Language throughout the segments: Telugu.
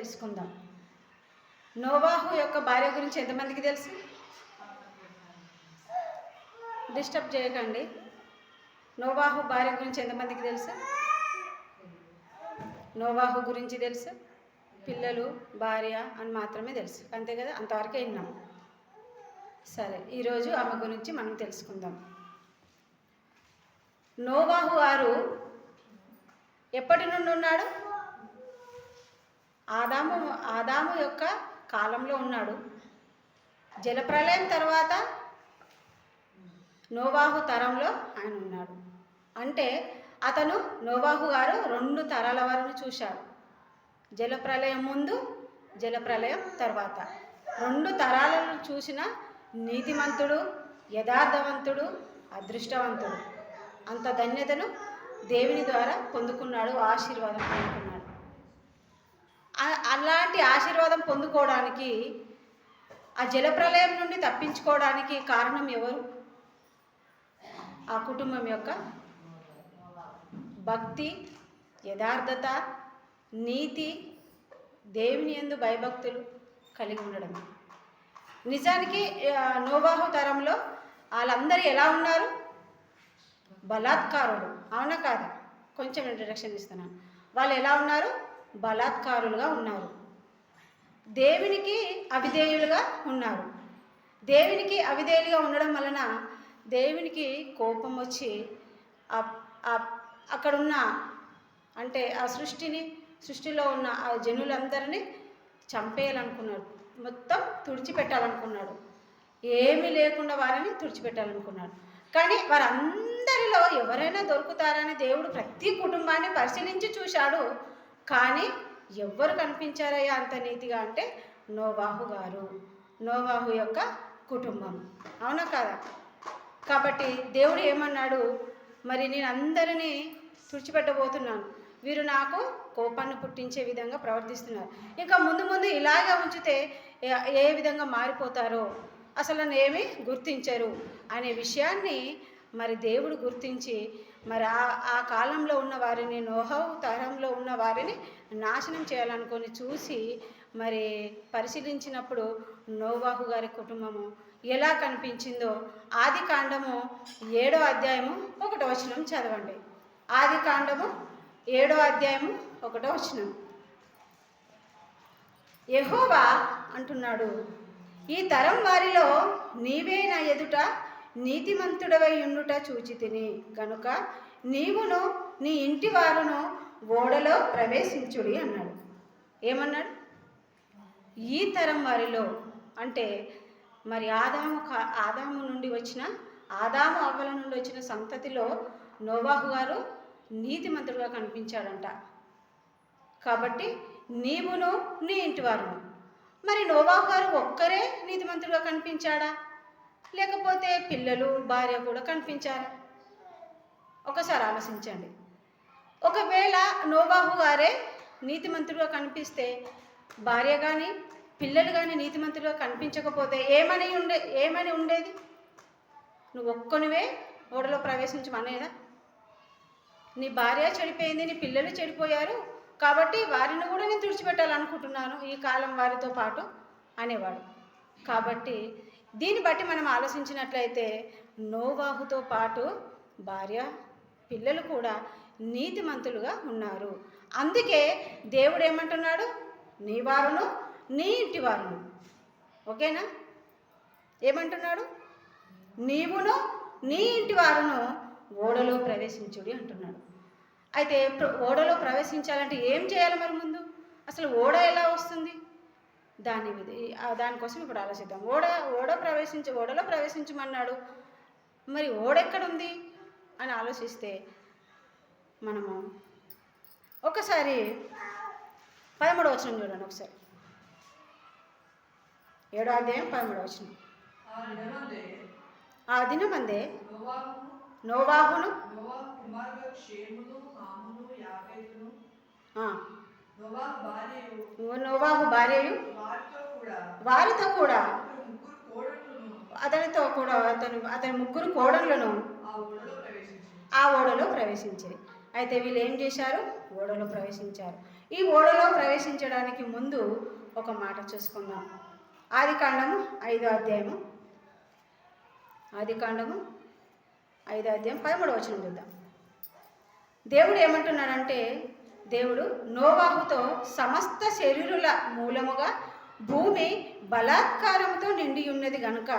తెలుసుకుందాం. నోవాహు యొక్క భార్య గురించి ఎంతమందికి తెలుసు? డిస్టర్బ్ చేయకండి. నోవాహు భార్య గురించి ఎంతమందికి తెలుసు? నోవాహు గురించి తెలుసు? పిల్లలు భార్య అని మాత్రమే తెలుసు. అంతే కదా? అంతవరకే విన్నాం. సరే ఈరోజు ఆమె గురించి మనం తెలుసుకుందాం. నోవాహు వారు ఎప్పటి నుండి ఉన్నాడు? ఆదాము ఆదాము యొక్క కాలంలో ఉన్నాడు. జలప్రలయం తర్వాత నోవాహు తరంలో ఆయన ఉన్నాడు. అంటే అతను నోవాహు గారు రెండు తరాల వారిని చూశాడు జలప్రలయం ముందు జలప్రలయం తర్వాత. రెండు తరాలను చూసిన నీతిమంతుడు యథార్థవంతుడు అదృష్టవంతుడు. అంత ధన్యతను దేవుని ద్వారా పొందుకున్నాడు ఆశీర్వాదం పొందుకున్నాడు. అలాంటి ఆశీర్వాదం పొందుకోవడానికి ఆ జలప్రలయం నుండి తప్పించుకోవడానికి కారణం ఎవరు? ఆ కుటుంబం యొక్క భక్తి యథార్థత నీతి దేవుని యందు భయభక్తులు కలిగి ఉండడం. నిజానికి ఆ, నోవాహు తరంలో వాళ్ళందరూ ఎలా ఉన్నారు? బలాత్కారులు. అవునా కాదా? కొంచెం ఇంట్రడక్షన్ ఇస్తున్నాను. వాళ్ళు ఎలా ఉన్నారు? బలాత్కారులుగా ఉన్నారు. దేవునికి అవిధేయులుగా ఉన్నారు. దేవునికి అవిధేయులుగా ఉండడం వలన దేవునికి కోపం వచ్చి అక్కడున్న అంటే ఆ సృష్టిని సృష్టిలో ఉన్న ఆ జనులందరినీ చంపేయాలనుకున్నాడు. మొత్తం తుడిచిపెట్టాలనుకున్నాడు. ఏమీ లేకుండా వారిని తుడిచిపెట్టాలనుకున్నాడు. కానీ వారందరిలో ఎవరైనా దొరుకుతారని దేవుడు ప్రతి కుటుంబాన్ని పరిశీలించి చూశాడు. కానీ ఎవ్వరు కనిపించారయ్యా అంత నీతిగా అంటే నోవాహు గారు నోవాహు యొక్క కుటుంబం. అవునా కదా? కాబట్టి దేవుడు ఏమన్నాడు? మరి నేను అందరినీ తుడిచిపెట్టబోతున్నాను. వీరు నాకు కోపాన్ని పుట్టించే విధంగా ప్రవర్తిస్తున్నారు. ఇంకా ముందు ముందు ఇలాగే ఉంచితే ఏ- విధంగా మారిపోతారో అసలు ఏమి ఏమీ గుర్తించరు అనే విషయాన్ని మరి దేవుడు గుర్తించి మరి ఆ ఆ కాలంలో ఉన్న వారిని నోహవు తరంలో ఉన్న వారిని నాశనం చేయాలనుకొని చూసి మరి పరిశీలించినప్పుడు నోవాహు గారి కుటుంబము ఎలా కనిపించిందో ఆది కాండము ఏడో అధ్యాయము ఒకటో వచనం చదవండి. ఆది కాండము ఏడో అధ్యాయము ఒకటో వచనం. యహోవా అంటున్నాడు ఈ తరం వారిలో నీవే నా ఎదుట నీతిమంతుడవై ఉండుట చూచితిని. తిని నీవును నీ ఇంటి వారును ఓడలో ప్రవేశించుడి అన్నాడు. ఏమన్నాడు? ఈ తరం వారిలో అంటే మరి ఆదాము కా- ఆదాము నుండి వచ్చిన ఆదాము అవ్వల నుండి వచ్చిన సంతతిలో నోవాహు గారు నీతిమంతుడుగా కనిపించాడంట. కాబట్టి నీవును నీ ఇంటి వారును. మరి నోవాహు గారు ఒక్కరే నీతిమంతుడుగా కనిపించాడా? లేకపోతే పిల్లలు భార్య కూడా కనిపించారా. ఒకసారి ఆలోచించండి. ఒకవేళ నోవాహు గారే నీతిమంతుడుగా కనిపిస్తే భార్య కానీ పిల్లలు కానీ నీతిమంతుడుగా కనిపించకపోతే ఏమని ఉండే ఏమని ఉండేది? నువ్వు ఒక్కనివే ఓడలో ప్రవేశించమనేదా? నీ భార్య చెడిపోయింది నీ పిల్లలు చెడిపోయారు కాబట్టి వారిని కూడా నేను తుడిచిపెట్టాలనుకుంటున్నాను ఈ కాలం వారితో పాటు అనేవాడు. కాబట్టి దీన్ని బట్టి మనం ఆలోచించినట్లయితే నోవాహుతో పాటు భార్య పిల్లలు కూడా నీతిమంతులుగా ఉన్నారు. అందుకే దేవుడు ఏమంటున్నాడు? నీ వారును నీ ఇంటి వారును. ఓకేనా? ఏమంటున్నాడు? నీవును నీ ఇంటి వారును ఓడలో ప్రవేశించుడి అంటున్నాడు. అయితే ఓడలో ప్రవేశించాలంటే ఏం చేయాలి మరి ముందు? అసలు ఓడ ఎలా వస్తుంది? దాని దానికోసం ఇప్పుడు ఆలోచిద్దాం. ఓడ ఓడ ప్రవేశించి ఓడలో ప్రవేశించమన్నాడు. మరి ఓడ ఎక్కడుంది అని ఆలోచిస్తే మనము ఒకసారి పదమూడవ వచనం చూడండి ఒకసారి. ఏడో అధ్యాయం పదమూడవ వచనం. ఆ దినమందే నోవాహును నోవాహు భార్యయు. వారితో కూడా. అతనితో కూడా అతను అతని ముగ్గురు కోడళ్ళను ఆ ప్రవేశించింది. ఓడలో ప్రవేశించారు అయితే వీళ్ళు ఏం చేశారు? ఓడలో ప్రవేశించారు. ఈ ఓడలో ప్రవేశించడానికి ముందు ఒక మాట చూసుకుందాం. ఆది కాండము ఐదో అధ్యాయము. ఆది కాండము ఐదో అధ్యాయం పదమూడు వచ్చిన చూద్దాం. దేవుడు ఏమంటున్నాడంటే దేవుడు నోవాహుతో సమస్త శరీరుల మూలముగా భూమి బలాత్కారంతో నిండి ఉన్నది గనుక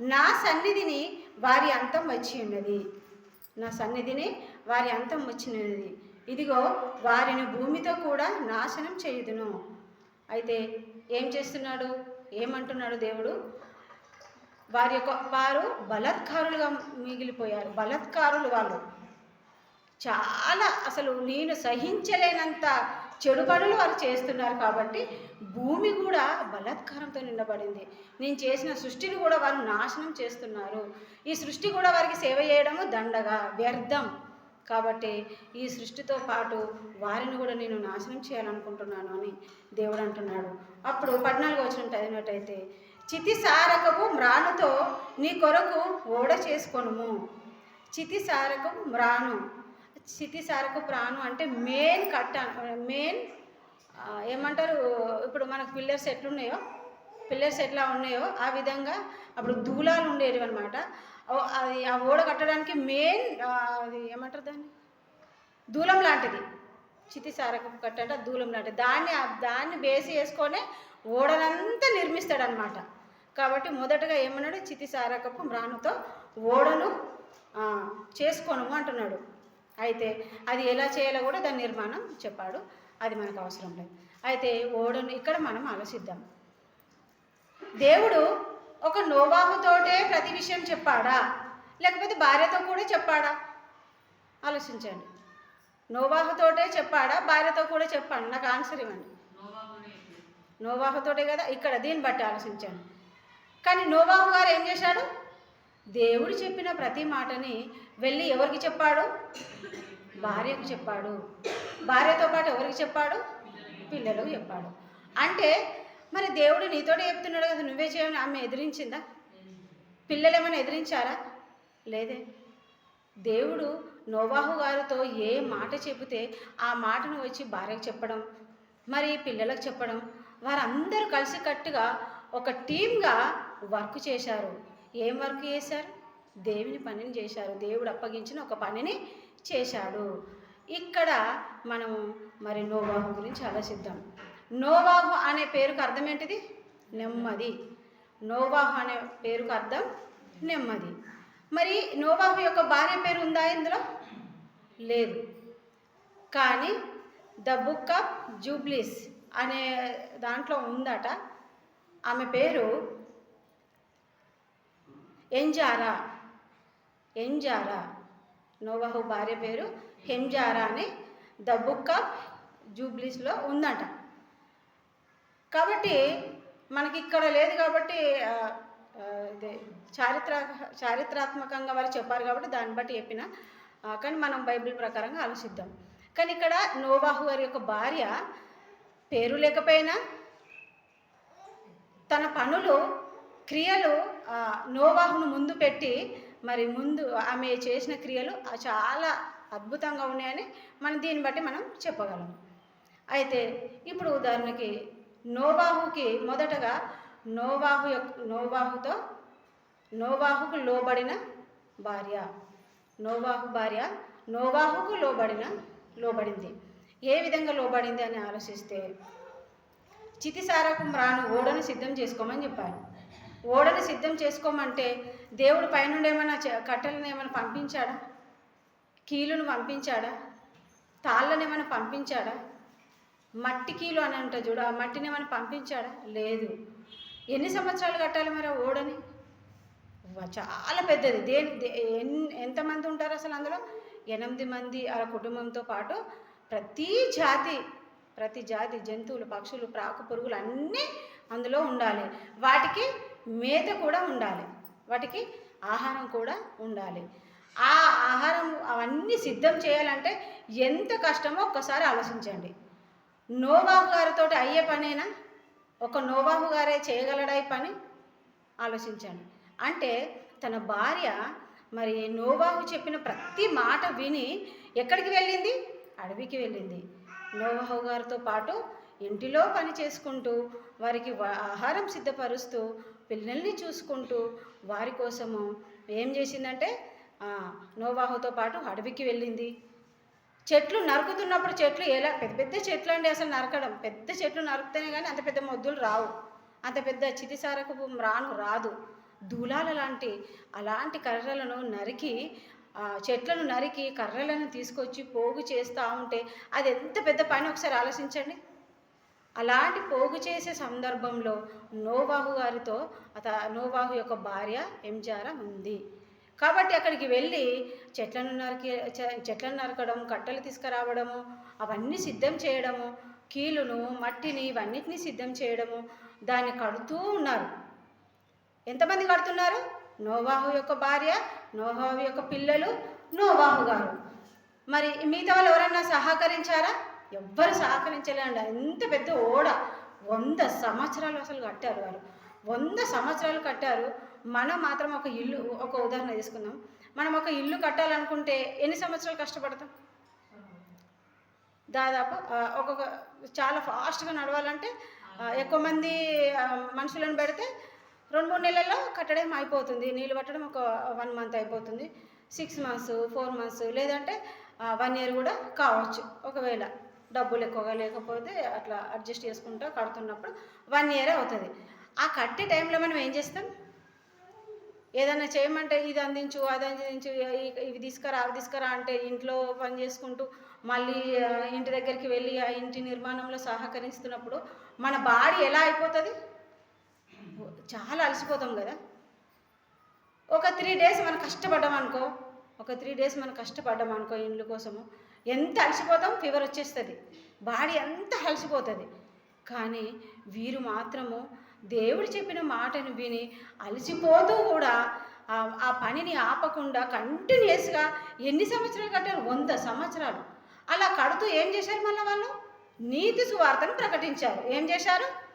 నా సన్నిధిని వారి అంతం వచ్చి ఉన్నది. నా సన్నిధిని వారి అంతం వచ్చినది ఇదిగో వారిని భూమితో కూడా నాశనం చేయుదును. అయితే ఏం చేస్తున్నాడు? ఏమంటున్నాడు దేవుడు? వారి యొక్క వారు బలాత్కారులుగా మిగిలిపోయారు. బలాత్కారులు వాళ్ళు. చాలా అసలు నేను సహించలేనంత చెడు పనులు వారు చేస్తున్నారు కాబట్టి భూమి కూడా బలాత్కారంతో నిండబడింది. నేను చేసిన సృష్టిని కూడా వారు నాశనం చేస్తున్నారు. ఈ సృష్టి కూడా వారికి సేవ చేయడము దండగా వ్యర్థం. కాబట్టి ఈ సృష్టితో పాటు వారిని కూడా నేను నాశనం చేయాలనుకుంటున్నాను అని దేవుడు అంటున్నాడు. అప్పుడు పద్నాలుగు వచ్చిన చదివినట్టయితే చితిసారకపు మ్రానుతో నీ కొరకు ఓడ చేసుకొనుము. చితిసారకం మ్రాను చితి సారకు ప్రాణం అంటే మెయిన్ కట్ట మెయిన్ ఏమంటారు ఇప్పుడు మనకు పిల్లర్స్ ఎట్లున్నాయో పిల్లర్స్ ఎట్లా ఉన్నాయో ఆ విధంగా అప్పుడు దూలాలు ఉండేవి అనమాట అది ఆ ఓడ కట్టడానికి మెయిన్ అది ఏమంటారు దాన్ని? దూలం లాంటిది. చితి సారకు కట్ట అంటే దూలం లాంటిది. దాన్ని దాన్ని బేసి వేసుకొని ఓడనంతా నిర్మిస్తాడనమాట కాబట్టి మొదటగా ఏమన్నాడు? చితి సారకపు మ్రాణుతో ఓడను చేసుకోను అంటున్నాడు. అయితే అది ఎలా చేయాలో కూడా దాని నిర్మాణం చెప్పాడు. అది మనకు అవసరం లేదు. అయితే ఓడను ఇక్కడ మనం ఆలోచిద్దాం. దేవుడు ఒక నోవాహుతోటే ప్రతి విషయం చెప్పాడా? లేకపోతే భార్యతో కూడా చెప్పాడా? ఆలోచించండి. నోవాహుతోటే చెప్పాడా? భార్యతో కూడా చెప్పాడు? నాకు ఆన్సర్ ఇవ్వండి. నోవాహుతోటే కదా? ఇక్కడ దీన్ని బట్టి ఆలోచించాను కానీ నోవాహు గారు ఏం చేశాడు? దేవుడు చెప్పిన ప్రతి మాటని వెళ్ళి ఎవరికి చెప్పాడు? భార్యకు చెప్పాడు. భార్యతో పాటు ఎవరికి చెప్పాడు? పిల్లలకు చెప్పాడు. అంటే మరి దేవుడు నీతోటే చెప్తున్నాడు కదా నువ్వే చేయమని ఆమె ఎదిరించిందా? పిల్లలు ఏమైనా ఎదిరించారా? లేదే. దేవుడు నోవాహు గారితో ఏ మాట చెబితే ఆ మాటను వచ్చి భార్యకు చెప్పడం మరి పిల్లలకు చెప్పడం వారందరూ కలిసికట్టుగా ఒక టీమ్గా వర్క్ చేశారు. ఏం వర్క్ చేశారు? దేవుని పనిని చేశారు. దేవుడు అప్పగించిన ఒక పనిని చేశాడు. ఇక్కడ మనం మరి నోవాహు గురించి ఆలోచిద్దాం. నోవాహు అనే పేరుకు అర్థం ఏంటిది? నెమ్మది. నోవాహు అనే పేరుకు అర్థం నెమ్మది. మరి నోవాహు యొక్క భార్య పేరు ఉందా ఇందులో? లేదు. కానీ ద బుక్ ఆఫ్ జూబ్లీస్ అనే దాంట్లో ఉందట. ఆమె పేరు ఎంజారా ఎంజారా నోవాహు భార్య పేరు హెంజారా అని ద బుక్ ఆఫ్ జూబ్లీస్లో ఉందట. కాబట్టి మనకి ఇక్కడ లేదు కాబట్టి ఆ, ఇదే చారిత్ర చారిత్రాత్మకంగా వారు చెప్పారు కాబట్టి దాన్ని బట్టి చెప్పిన కానీ మనం బైబిల్ ప్రకారంగా ఆలోచిద్దాం. కానీ ఇక్కడ నోవాహు గారి యొక్క భార్య పేరు లేకపోయినా తన పనులు క్రియలు నోవాహును ముందు పెట్టి మరి ముందు ఆమె చేసిన క్రియలు చాలా అద్భుతంగా ఉన్నాయని మనం దీన్ని బట్టి మనం చెప్పగలం. అయితే ఇప్పుడు ఉదాహరణకి నోవాహుకి మొదటగా నోవాహు యొక్క నోవాహుతో నోవాహుకు లోబడిన భార్య నోవాహు భార్య నోవాహుకు లోబడిన లోబడింది. ఏ విధంగా లోబడింది అని ఆలోచిస్తే చితిసారకు రాను ఓడను సిద్ధం చేసుకోమని చెప్పారు. ఓడని సిద్ధం చేసుకోమంటే దేవుడు పైనుండి ఏమైనా కట్టెలను ఏమైనా పంపించాడా? కీలును పంపించాడా? తాళ్ళను ఏమైనా పంపించాడా? మట్టి కీలు అని అంట చూడు ఆ మట్టిని ఏమైనా పంపించాడా? లేదు. ఎన్ని సంవత్సరాలు కట్టాలి మరి ఆ ఓడని? చాలా పెద్దది. దేని ఎంతమంది ఉంటారు అసలు అందులో? ఎనిమిది మంది ఆ కుటుంబంతో పాటు ప్రతి జాతి ప్రతి జాతి జంతువులు పక్షులు ప్రాకు పురుగులు అన్నీ అందులో ఉండాలి. వాటికి మేత కూడా ఉండాలి. వాటికి ఆహారం కూడా ఉండాలి. ఆ ఆహారం అవన్నీ సిద్ధం చేయాలంటే ఎంత కష్టమో ఒక్కసారి ఆలోచించండి. నోవాహు గారితో అయ్యే పనేనా? ఒక నోవాహు గారే చేయగలడా ఈ పని? ఆలోచించండి. అంటే తన భార్య మరి నోవాహు చెప్పిన ప్రతి మాట విని ఎక్కడికి వెళ్ళింది? అడవికి వెళ్ళింది. నోవాహు గారితో పాటు ఇంటిలో పని చేసుకుంటూ వారికి ఆహారం సిద్ధపరుస్తూ పిల్లల్ని చూసుకుంటూ వారి కోసము ఏం చేసిందంటే నోవాహుతో పాటు అడవికి వెళ్ళింది. చెట్లు నరుకుతున్నప్పుడు చెట్లు ఎలా పెద్ద పెద్ద చెట్లు అండి అసలు నరకడం. పెద్ద చెట్లు నరికితేనే కానీ అంత పెద్ద మొద్దులు రావు. అంత పెద్ద చితిసారకు రాను రాదు. దూలాల లాంటి అలాంటి కర్రలను నరికి చెట్లను నరికి కర్రలను తీసుకొచ్చి పోగు చేస్తూ ఉంటే అది ఎంత పెద్ద పని? ఒకసారి ఆలోచించండి. అలాంటి పోగు చేసే సందర్భంలో నోవాహు గారితో అత నోవాహు యొక్క భార్య ఎంజారా ఉంది. కాబట్టి అక్కడికి వెళ్ళి చెట్లను నరికి చెట్లను నరకడం కట్టెలు తీసుకురావడము అవన్నీ సిద్ధం చేయడము కీలును మట్టిని ఇవన్నిటిని సిద్ధం చేయడము దాన్ని కడుతూ ఉన్నారు. ఎంతమంది కడుతున్నారు? నోవాహు యొక్క భార్య నోవాహు యొక్క పిల్లలు నోవాహు గారు. మరి మిగతా వాళ్ళు ఎవరన్నా సహకరించారా? ఎవ్వరు సహకరించలేండి ఎంత పెద్ద ఓడ. వంద సంవత్సరాలు అసలు కట్టారు వారు. వంద సంవత్సరాలు కట్టారు. మనం మాత్రం ఒక ఇల్లు ఒక ఉదాహరణ తీసుకుందాం. మనం ఒక ఇల్లు కట్టాలనుకుంటే ఎన్ని సంవత్సరాలు కష్టపడతాం? దాదాపు ఒక్కొక్క చాలా ఫాస్ట్గా నడవాలంటే ఎక్కువ మంది మనుషులను పెడితే రెండు మూడు నెలల్లో కట్టడం అయిపోతుంది. నీళ్ళు పట్టడం ఒక వన్ మంత్ అయిపోతుంది. సిక్స్ మంత్స్ ఫోర్ మంత్స్ లేదంటే వన్ ఇయర్ కూడా కావచ్చు. ఒకవేళ డబ్బులు ఎక్కువగా లేకపోతే అట్లా అడ్జస్ట్ చేసుకుంటూ కడుతున్నప్పుడు వన్ ఇయర్ అవుతుంది. ఆ కట్టే టైంలో మనం ఏం చేస్తాం? ఏదైనా చేయమంటే ఇది అందించు అది అందించు ఇవి తీసుకురా అవి తీసుకురా అంటే ఇంట్లో పని చేసుకుంటూ మళ్ళీ ఇంటి దగ్గరికి వెళ్ళి ఆ ఇంటి నిర్మాణంలో సహకరిస్తున్నప్పుడు మన బాడీ ఎలా అయిపోతుంది? చాలా అలసిపోతాం కదా. ఒక త్రీ డేస్ మనం కష్టపడ్డాం అనుకో ఒక త్రీ డేస్ మనం కష్టపడ్డాం అనుకో ఇండ్ల కోసము ఎంత అలసిపోతాం? ఫీవర్ వచ్చేస్తుంది. బాడీ అంత అలసిపోతుంది. కానీ వీరు మాత్రము దేవుడు చెప్పిన మాటను విని అలసిపోతూ కూడా ఆ- పనిని ఆపకుండా కంటిన్యూస్గా ఎన్ని సంవత్సరాలు కట్టారు? వంద సంవత్సరాలు. అలా కడుతూ ఏం చేశారు మళ్ళీ వాళ్ళు? నీతి సువార్తను ప్రకటించారు. ఏం చేశారు?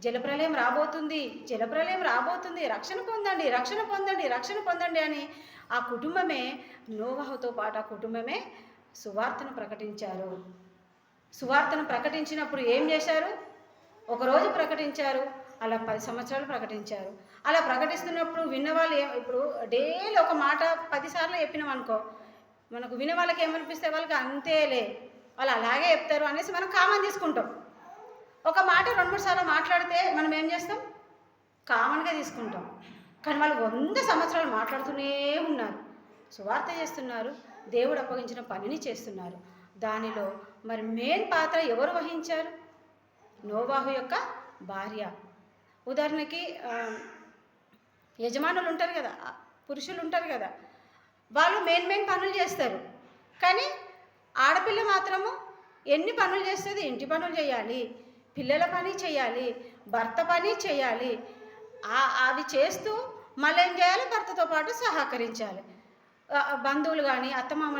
జలప్రలయం రాబోతుంది. జలప్రలయం రాబోతుంది. రక్షణ పొందండి రక్షణ పొందండి రక్షణ పొందండి అని ఆ కుటుంబమే నోవాహుతో పాటు ఆ కుటుంబమే సువార్తను ప్రకటించారు. సువార్తను ప్రకటించినప్పుడు ఏం చేశారు? ఒకరోజు ప్రకటించారు. అలా పది సంవత్సరాలు ప్రకటించారు. అలా ప్రకటిస్తున్నప్పుడు విన్నవాళ్ళు ఏ ఇప్పుడు డైలీ ఒక మాట పదిసార్లు చెప్పినాం అనుకో మనకు వినే వాళ్ళకి ఏమనిపిస్తే వాళ్ళకి అంతేలే. వాళ్ళు అలాగే చెప్తారు అనేసి మనం కామన్ తీసుకుంటాం. ఒక మాట రెండు మూడు సార్లు మాట్లాడితే మనం ఏం చేస్తాం? కామన్గా తీసుకుంటాం. కానీ వాళ్ళు వంద సంవత్సరాలు మాట్లాడుతూనే ఉన్నారు. సువార్త చేస్తున్నారు. దేవుడు అప్పగించిన పనిని చేస్తున్నారు. దానిలో మరి మెయిన్ పాత్ర ఎవరు వహించారు? నోవాహు యొక్క భార్య. ఉదాహరణకి యజమానులు ఉంటారు కదా పురుషులు ఉంటారు కదా వాళ్ళు మెయిన్ మెయిన్ పనులు చేస్తారు. కానీ ఆడపిల్ల మాత్రము ఎన్ని పనులు చేస్తుంది? ఇంటి పనులు చేయాలి పిల్లల పని చేయాలి భర్త పని చేయాలి. అవి చేస్తూ మళ్ళీ ఏం చేయాలి? భర్తతో పాటు సహకరించాలి. బంధువులు కానీ అత్తమామలు